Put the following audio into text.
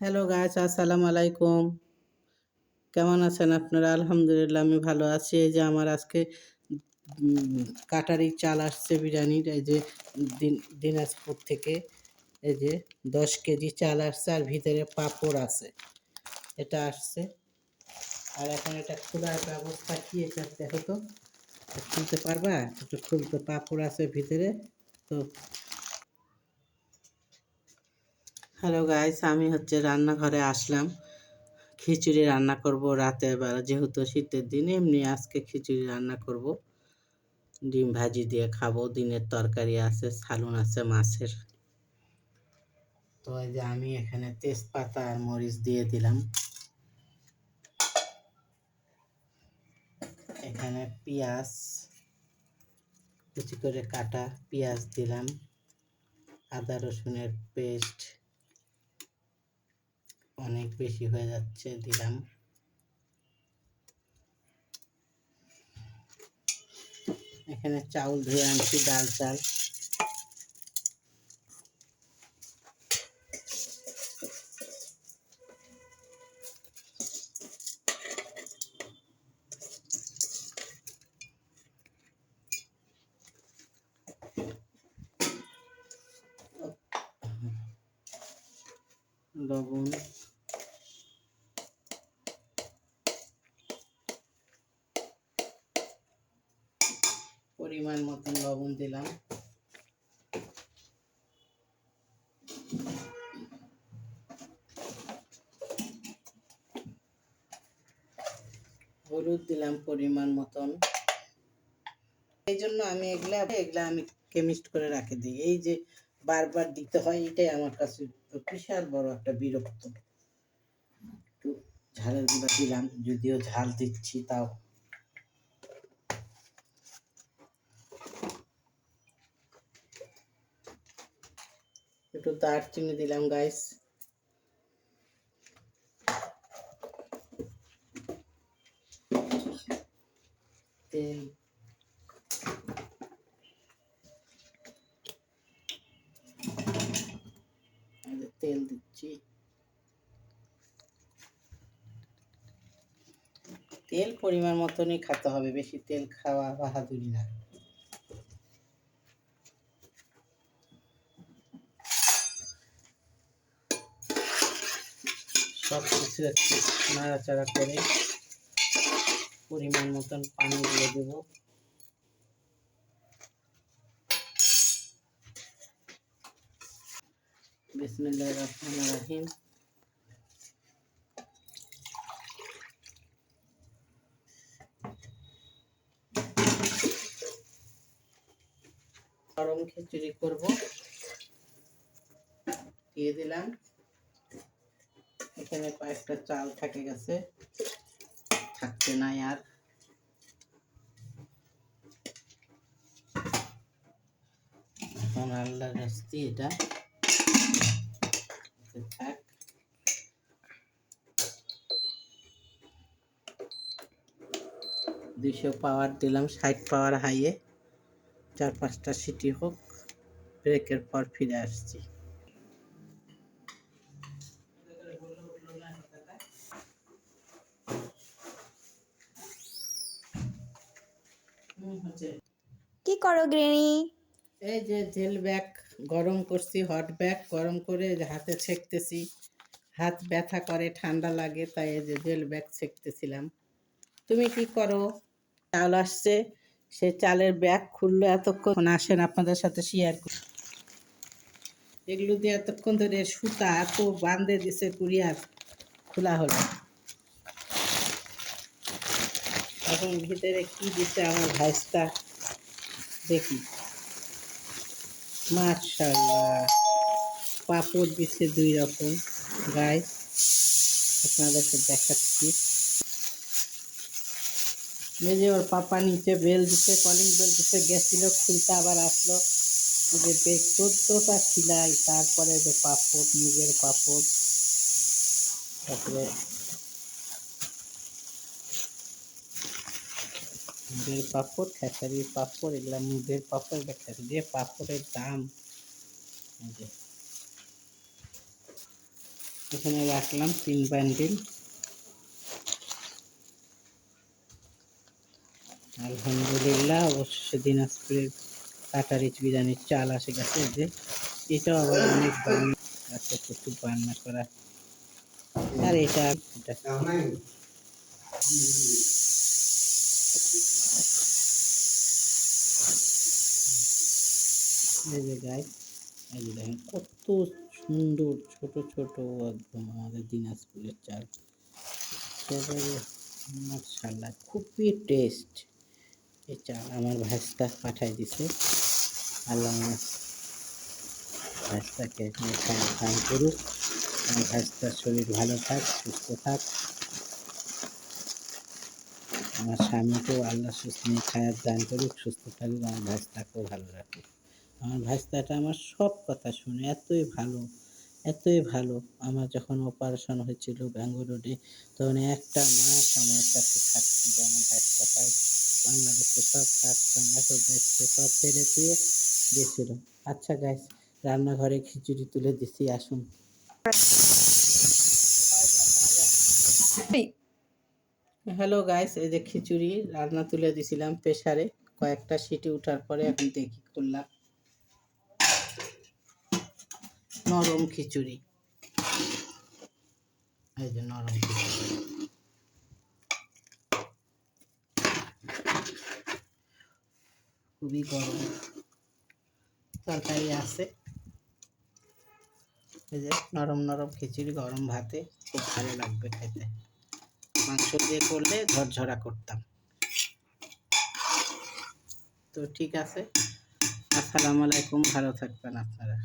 Hello গাছ আসসালামু আলাইকুম। কেমন আছেন আপনারা? আলহামদুলিল্লাহ, আমি ভালো আছি। এই যে আমার আজকে কাটারি চাল আসছে বিরিয়ানির। এই যে দিন- দিনাজপুর থেকে, এই যে দশ কেজি চাল আসছে আর ভিতরে পাঁপড় আছে। এটা আসছে। আর এখন এটা খোলার ব্যবস্থা কি এটা দেখো তো। খুলতে পারবা? একটু খুলতে পাঁপড় আছে ভিতরে। তো হ্যালো গাইস আমি হচ্ছে রান্নাঘরে আসলাম। খিচুড়ি রান্না করব রাতের বেলা, যেহেতু শীতের দিন, এমনি আজকে খিচুড়ি রান্না করব। ডিম ভাজি দিয়ে খাব। দিনের তরকারি আছে সালুন আছে, মাছের। তো এই যে আমি এখানে তেজপাতা আর মরিচ দিয়ে দিলাম। এখানে পেঁয়াজ, কুচি করে কাটা পেঁয়াজ দিলাম। আদা রসুনের পেস্ট অনেক বেশি হয়ে যাচ্ছে দিলাম। এখানে চাউল ধুয়ে আনছি ডাল চাল। লবণ। পরিমাণ মতন লবণ দিলাম। হলুদ দিলাম পরিমাণ মতন। এই জন্য আমি এগুলা এগুলা আমি কেমিস্ট করে রাখে দিই। এই যে বারবার দিতে হয়, এটাই আমার কাছে বিশাল বড় একটা বিরক্ত। একটু ঝালের গুঁড়া দিলাম, যদিও ঝাল দিচ্ছি, তাও একটু দারচিনি দিলাম গাইস তেল দিচ্ছি। তেল পরিমাণ মতনই খেতে হবে, বেশি তেল খাওয়া বাহাদুরি না। সব কিছু একটু নাড়াচাড়া করে পরিমাণ মতন পানি দিয়ে দেবো। খিচুড়ি করব। দিয়ে দিলাম। এখানে কয়েকটা চাল থাকে গেছে। থাকছে না আর। এখন আল্লাহ রাস্তি এটা। থাক দুইশো পাওয়ার দিলাম, ষাট পাওয়ার হাইয়ে। চার পাঁচটা সিটি হোক, ব্রেকের পর ফিরে আসছি। কি করো গৃহিণী? এই যে জেল ব্যাগ গরম করছি হট ব্যাগ গরম করে হাতে ছেঁকতেছি। হাত ব্যথা করে, ঠান্ডা লাগে, তাই এই যে জেল ব্যাগ ছেঁকতেছিলাম। তুমি কি করো? চাল আসছে, সে চালের ব্যাগ খুললো এতক্ষণ। আসেন আপনাদের সাথে শেয়ার করি। এগুলো দিয়ে এতক্ষণ ধরে সুতা, এত বান্ধে দিছে কুরিয়ার, খোলা হলো। এখন ভিতরে কি দিছে আমার ভাইসটা দেখি। মাশাল্লাহ পাপড় দিচ্ছে দুই রকম গায়ে আপনাদেরকে দেখাচ্ছি। এই যে ওর পাপা নিচে বেল দিচ্ছে কলিং বেল দিচ্ছে গেছিল, খুলতে আবার আসলো। যে বেশ চোদ্দটা সিলাই, তারপরে যে পাপড়, নিজের পাপড়। তারপরে মুগের পাপড়, খেসারির পাপড়, এগুলা মুগের পাপড় এটা খেসারির পাপড়ের দাম। এখানে রাখলাম তিন বান্ডিল। আলহামদুলিল্লাহ, অবশেষে দিনাজপুরের কাটারিচ বিরিয়ানির চাল আসে গেছে। যে, এটাও আবার অনেক আছে প্রচুর বান্না করা। আর এটা এই যে গাই এই যে দেখেন কত সুন্দর ছোট ছোট একদম আমাদের দিনাজপুরের চাল। মাশাল্লাহ খুবই টেস্ট এই চাল আমার ভাস্তা পাঠাই দিছে। আল্লাহ ভাস্তাকে খান করুক। আমার ভাস্তার শরীর ভালো থাক, সুস্থ থাক। আমার স্বামীকেও আল্লাহ সুস্থ খায়াত দান করুক, সুস্থ থাকুক, আমার ভাস্তাকেও ভালো রাখুক। আমার ভাস্তাটা আমার সব কথা শুনে এতই ভালো এতই ভালো। আমার যখন অপারেশন হয়েছিল ব্যাঙ্গালোরে, তখন একটা মাস আমার কাছে থাকছিল আমার ভাস্তা পাই বাংলাদেশে সব কাজকাম এত ব্যস্ত, সব ফেলে দিয়ে দিয়েছিল আচ্ছা গাইস রান্নাঘরে খিচুড়ি তুলে দিছি, আসুন। হ্যালো গাইস এই যে খিচুড়ি, রান্না তুলে দিছিলাম প্রেসারে। কয়েকটা সিটি উঠার পরে এখন দেখি করলাম। নরম খিচুড়ি। এই যে নরম খিচুড়ি। খুবই গরম। তরকারি আছে। এই যে নরম নরম খিচুড়ি, গরম ভাতে। খুব ভালো লাগবে খেতে। মাংস দিয়ে করলে ঝরঝরা করতাম। তো ঠিক আছে। আসসালামু আলাইকুম। ভালো থাকবেন আপনারা।